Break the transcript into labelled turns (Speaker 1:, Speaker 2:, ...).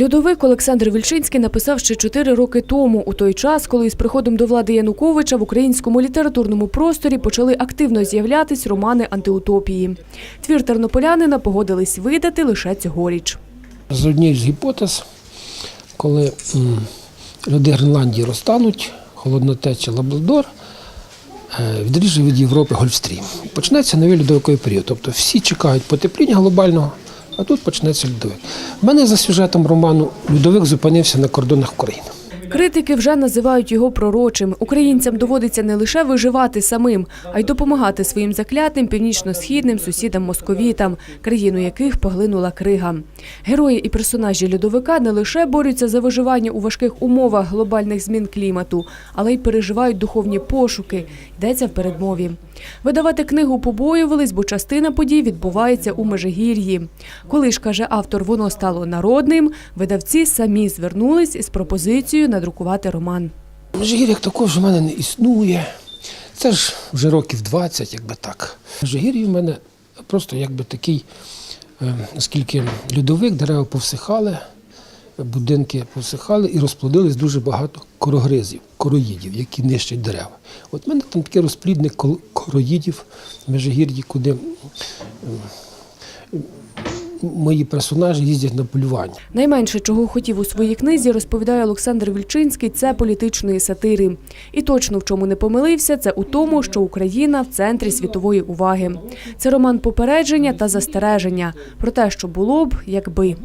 Speaker 1: Льодовик Олександр Вільчинський написав ще чотири роки тому, у той час, коли з приходом до влади Януковича в українському літературному просторі почали активно з'являтись романи антиутопії. Твір тернополянина погодились видати лише цьогоріч.
Speaker 2: З однієї з гіпотез, коли люди Гренландії розтануть, холодна теча Лабрадор е, відріже від Європи Гольфстрім. Почнеться новий льодовиковий період. Тобто всі чекають потепління глобального, а тут почнеться Людовик. У мене за сюжетом роману Людовик зупинився на кордонах України.
Speaker 1: Критики вже називають його пророчим. Українцям доводиться не лише виживати самим, а й допомагати своїм заклятим північно-східним сусідам московітам, країну яких поглинула крига. Герої і персонажі льодовика не лише борються за виживання у важких умовах глобальних змін клімату, але й переживають духовні пошуки. Йдеться в передмові. Видавати книгу побоювались, бо частина подій відбувається у Межигір'ї. Коли ж каже автор, воно стало народним, видавці самі звернулись із пропозицією надрукувати роман.
Speaker 2: Межигір'я також в мене не існує. Це ж вже років 20, якби так. Межигір'я в мене просто якби такий, е, оскільки льодовик, дерева повсихали, будинки повсихали і розплодились дуже багато корогризів, короїдів, які нищать дерева. От в мене там такий розплідник короїдів в Межигір'ї, куди мої персонажі їздять на полювання.
Speaker 1: Найменше, чого хотів у своїй книзі, розповідає Олександр Вільчинський, це політичної сатири. І точно в чому не помилився, це у тому, що Україна в центрі світової уваги. Це роман попередження та застереження про те, що було б, якби.